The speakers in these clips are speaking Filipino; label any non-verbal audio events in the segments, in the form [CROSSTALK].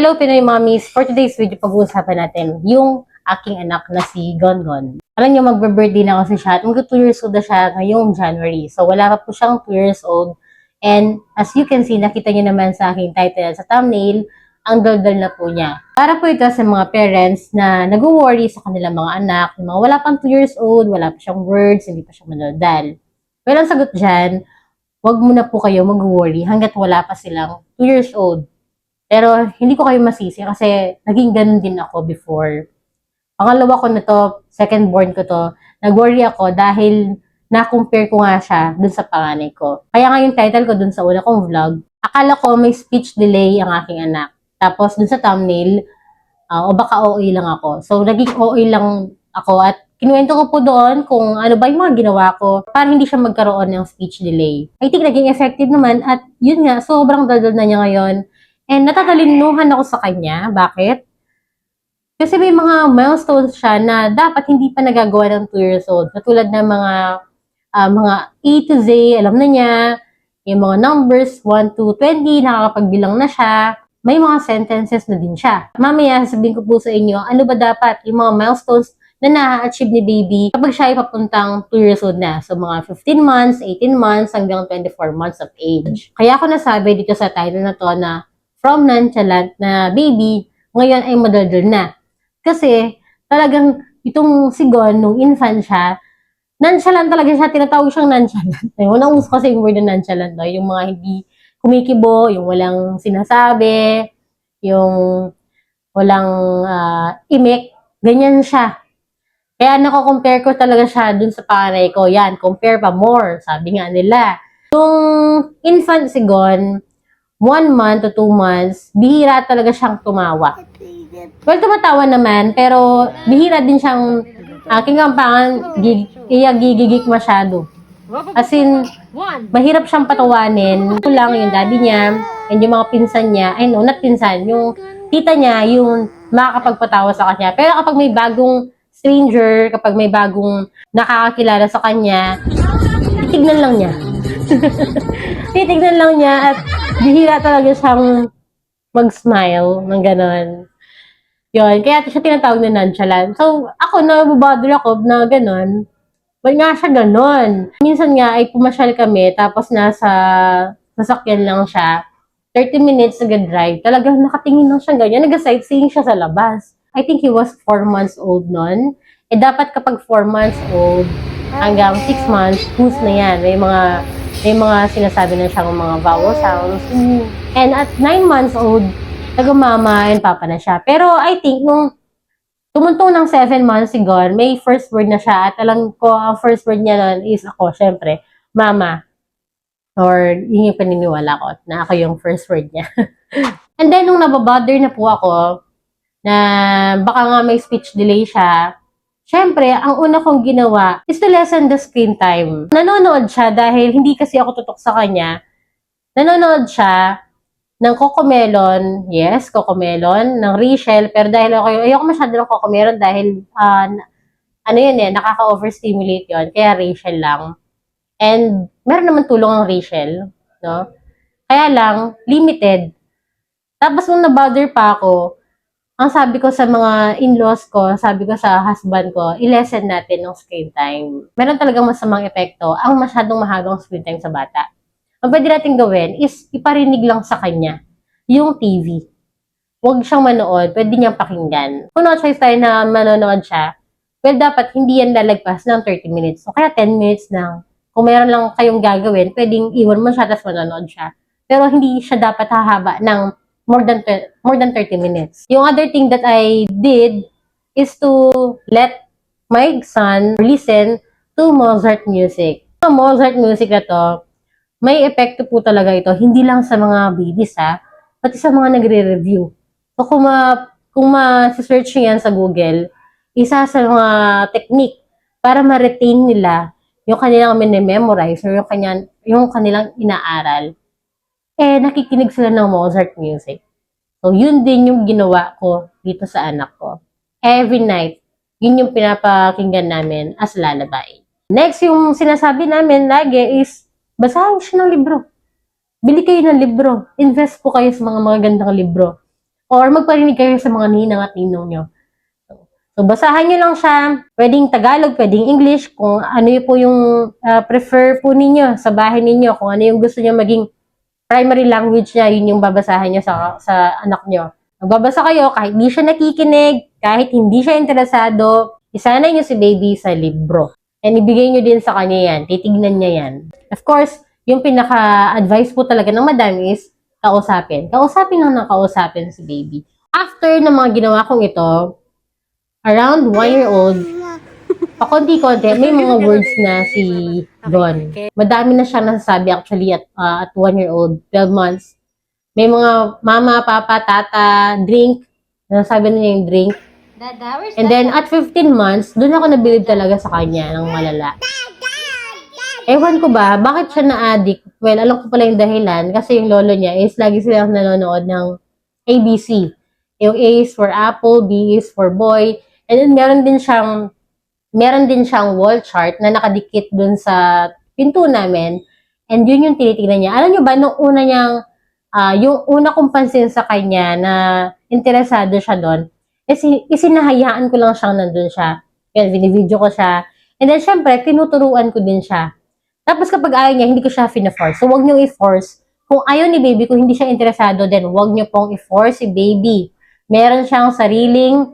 Hello Pinoy Mommies! For today's video, pag-uusapan natin yung aking anak na si Gongon. Alam niyo, magbe-birthday na kasi siya at mag 2 years old na siya ngayong January. So, wala pa po siyang 2 years old. And as you can see, nakita niyo naman sa aking title sa thumbnail, ang daldal na po niya. Para po ito sa mga parents na nag-worry sa kanilang mga anak, yung mga wala pang 2 years old, wala pa siyang words, hindi pa siya madaldal. Well, ang sagot dyan, wag muna po kayo mag-worry hanggat wala pa silang 2 years old. Pero hindi ko kayo masisi kasi naging ganun din ako before. Pangalawa ko na to, second born ko to, nag-worry ako dahil na-compare ko nga siya dun sa panganay ko. Kaya nga yung title ko dun sa una kong vlog, akala ko may speech delay ang aking anak. Tapos dun sa thumbnail, ah, o baka OA lang ako. So naging OA lang ako at kinuwento ko po doon kung ano ba yung mga ginawa ko para hindi siya magkaroon ng speech delay. I think naging effective naman at yun nga, sobrang daldal na niya ngayon. And natatalinuhan ako sa kanya. Bakit? Kasi may mga milestones siya na dapat hindi pa nagagawa ng 2 years old. Katulad ng mga ah, mga A to Z, alam na niya. Yung mga numbers, 1 to 20, nakakapagbilang na siya. May mga sentences na din siya. Mamaya, sasabihin ko po sa inyo, ano ba dapat yung mga milestones na na-achieve ni baby kapag siya ay papuntang 2 years old na. So, mga 15 months, 18 months, hanggang 24 months of age. Kaya ako nasabi dito sa title na to na from nonchalant na baby, ngayon ay madaldal na. Kasi, talagang itong sigon, nung infant siya, nonchalant talaga siya, tinatawag siyang nonchalant. Ayun, unang uso kasi yung word na nonchalant, no? yung mga hindi kumikibo, yung walang sinasabi, yung walang ah, imik, ganyan siya. Kaya nako-compare ko talaga siya dun sa panganay ko. Yan, compare pa more, sabi nga nila. Yung infant sigon, one month to two months, bihira talaga siyang tumawa. Well, tumatawa naman, pero bihira din siyang aking kampangan, gig, iya gigigik masyado. As in, mahirap siyang patawanin. Ito lang yung daddy niya, and yung mga pinsan niya, ay no, not pinsan, yung tita niya, yung makakapagpatawa sa kanya. Pero kapag may bagong stranger, kapag may bagong nakakakilala sa kanya, titignan lang niya. [LAUGHS] titignan lang niya at bihira talaga siyang mag-smile ng ganon. Yun, kaya siya tinatawag na nonchalant. So, ako, nababother ako na ganon. Ba't nga siya ganon? Minsan nga ay pumasyal kami, tapos nasa sasakyan lang siya. 30 minutes nag-drive. Talagang nakatingin lang siya ganyan. Nag-sightseeing siya sa labas. I think he was 4 months old nun. Eh, dapat kapag 4 months old, hanggang 6 months, who's na yan. May mga, may mga sinasabi na siyang mga vowel sounds. And at 9 months old, taga-mama and papa na siya. Pero I think, nung tumuntong ng 7 months siguro, may first word na siya. At alam ko, ang first word niya nun is ako, syempre, mama. Or yun yung paniniwala ko, na ako yung first word niya. [LAUGHS] and then, nung nababother na po ako, na baka nga may speech delay siya, syempre, ang una kong ginawa is to lessen the screen time. Nanonood siya dahil hindi kasi ako tutok sa kanya. Nanonood siya ng Cocomelon, yes, Cocomelon, ng Rachel, pero dahil ako, ayoko masyado ng Cocomelon dahil, ah, na- ano yun eh, nakaka-overstimulate yun, kaya Rachel lang. And, meron naman tulong ang Rachel, no? Kaya lang, limited. Tapos nung nabother pa ako, ang sabi ko sa mga in-laws ko, sabi ko sa husband ko, i-lessen natin ng screen time. Meron talagang masamang epekto ang masyadong mahagang screen time sa bata. Ang pwede natin gawin is iparinig lang sa kanya yung TV. Huwag siyang manood, pwede niyang pakinggan. Kung no choice tayo na manonood siya, well, dapat hindi yan lalagpas ng 30 minutes. So, kaya 10 minutes lang. Kung meron lang kayong gagawin, pwedeng iwan mo siya, tapos manonood siya. Pero hindi siya dapat hahaba ng more than more than 30 minutes. Yung other thing that I did is to let my son listen to Mozart music. Ang Mozart music na to, may epekto po talaga ito, hindi lang sa mga babies ha, pati sa mga nagre-review. So kung ma kung ma-search yan sa Google, isa sa mga technique para ma-retain nila yung kanilang minimemorize or yung, kanyang, yung kanilang inaaral, eh nakikinig sila ng Mozart music. So yun din yung ginawa ko dito sa anak ko. Every night, yun yung pinapakinggan namin as lullaby. Next, yung sinasabi namin lagi is, basahin siya ng libro. Bili kayo ng libro. Invest po kayo sa mga magagandang libro. or magparinig kayo sa mga ninang at ninong nyo. So, basahan nyo lang siya. Pwedeng Tagalog, pwedeng English, kung ano po yung ah, prefer po ninyo sa bahay ninyo, kung ano yung gusto nyo maging primary language niya, yun yung babasahan nyo sa, sa anak nyo. Magbabasa kayo kahit hindi siya nakikinig, kahit hindi siya interesado, isanay nyo si baby sa libro. And ibigay nyo din sa kanya yan. Titignan niya yan. Of course, yung pinaka-advice po talaga ng madam is kausapin. Kausapin lang ng kausapin si baby. After ng mga ginawa kong ito, around one year old, pakonti-konti, may mga words na si Don. Madami na siya nasasabi actually at, uh, at one year old, 12 months. May mga mama, papa, tata, drink. Nasasabi na niya yung drink. And then at 15 months, doon ako nabilib talaga sa kanya ng malala. Ewan ko ba, bakit siya na-addict? Well, alam ko pala yung dahilan kasi yung lolo niya is lagi silang nanonood ng ABC. Yung A is for apple, B is for boy. And then meron din siyang meron din siyang wall chart na nakadikit dun sa pinto namin. And yun yung tinitingnan niya. Alam niyo ba, nung una niyang, ah, yung una kong pansin sa kanya na interesado siya doon, is isinahayaan ko lang siyang nandun siya. Yan, video ko siya. And then, syempre, tinuturuan ko din siya. Tapos kapag ayaw niya, hindi ko siya fina-force. So, wag niyo i-force. Kung ayaw ni baby, kung hindi siya interesado, then wag niyo pong i-force si baby. Meron siyang sariling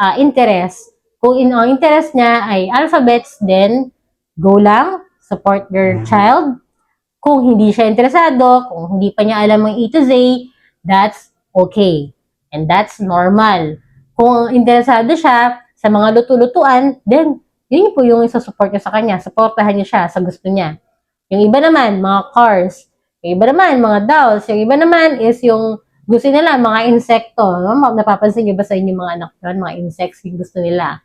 ah, interest. Kung in, ang interest niya ay alphabets, then go lang, support your child. Kung hindi siya interesado, kung hindi pa niya alam ang A to Z, that's okay. And that's normal. Kung interesado siya sa mga luto-lutuan, then yun po yung isa-support niya sa kanya. Supportahan niya siya sa gusto niya. Yung iba naman, mga cars. Yung iba naman, mga dolls. Yung iba naman is yung gusto nila, mga insekto. No? Ma- Napapansin niyo ba sa inyo mga anak yun, mga insects yung gusto nila.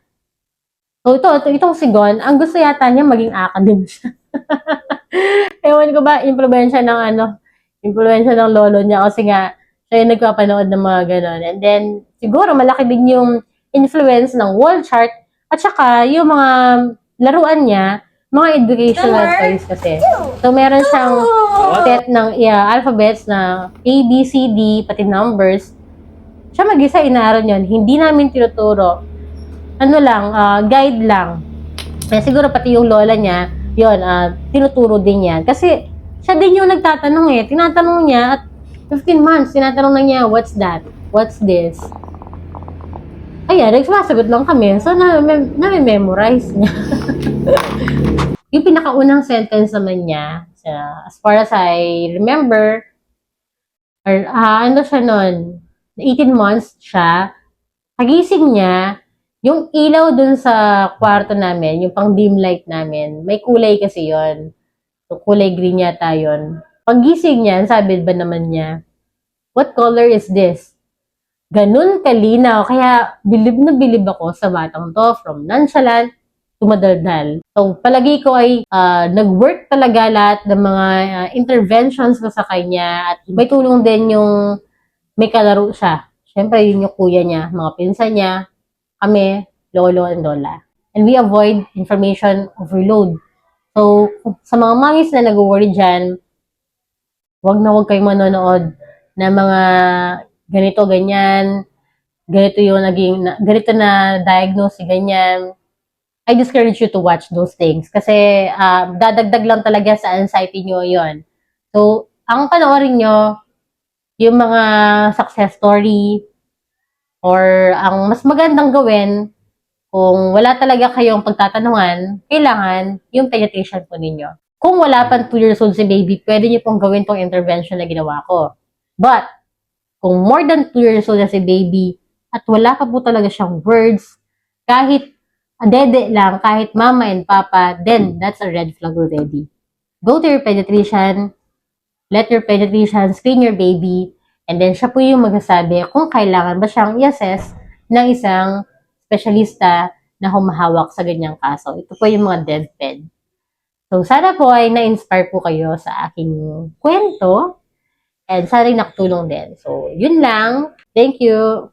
So ito, ito itong si Gon, ang gusto yata niya maging academic siya. [LAUGHS] Ewan ko ba, impluensya ng ano, impluensya ng lolo niya kasi nga, siya yung nagpapanood ng mga ganon. And then, siguro malaki din yung influence ng wall chart at saka yung mga laruan niya, mga educational toys kasi. So, meron siyang set ng yeah, alphabets na A, B, C, D, pati numbers. Siya mag-isa inaaral yun. Hindi namin tinuturo. Ano lang, ah, guide lang. Eh, siguro pati yung lola niya, yun, ah, tinuturo din yan. Kasi, siya din yung nagtatanong eh. Tinatanong niya at 15 months, tinatanong na niya, what's that? What's this? Ayan, nagsasagot lang kami. So, na, na-memorize niya. [LAUGHS] yung pinakaunang sentence naman niya, sa- as far as I remember, or, ah, ano siya nun, 18 months siya, pagising niya, yung ilaw dun sa kwarto namin, yung pang dim light namin, may kulay kasi yon So, kulay green yata yun. Pagising niya, sabi ba naman niya, what color is this? Ganun kalinaw. Kaya bilib na bilib ako sa batang to from nonchalant to madaldal. So, palagi ko ay ah, nag-work talaga lahat ng mga ah, interventions ko sa kanya at may tulong din yung may kalaro siya. Siyempre, yun yung kuya niya, mga pinsan niya, kami, lolo and lola. And we avoid information overload. So, sa mga mangis na nag-worry dyan, wag na wag kayong manonood na mga ganito, ganyan, ganito yung naging, na, ganito na diagnose, ganyan. I discourage you to watch those things kasi ah, dadagdag lang talaga sa anxiety nyo yon. So, ang panoorin nyo, yung mga success story, or ang mas magandang gawin, kung wala talaga kayong pagtatanungan, kailangan yung penetration po ninyo. Kung wala pang 2 years old si baby, pwede niyo pong gawin tong intervention na ginawa ko. But, kung more than 2 years old na si baby, at wala pa po talaga siyang words, kahit dede lang, kahit mama and papa, then that's a red flag already. Go to your pediatrician, let your pediatrician screen your baby, and then siya po yung magsasabi kung kailangan ba siyang i-assess ng isang specialista na humahawak sa ganyang kaso. Ito po yung mga DevPed. So, sana po ay na-inspire po kayo sa aking kwento and sana rin nakatulong din. So, yun lang. Thank you.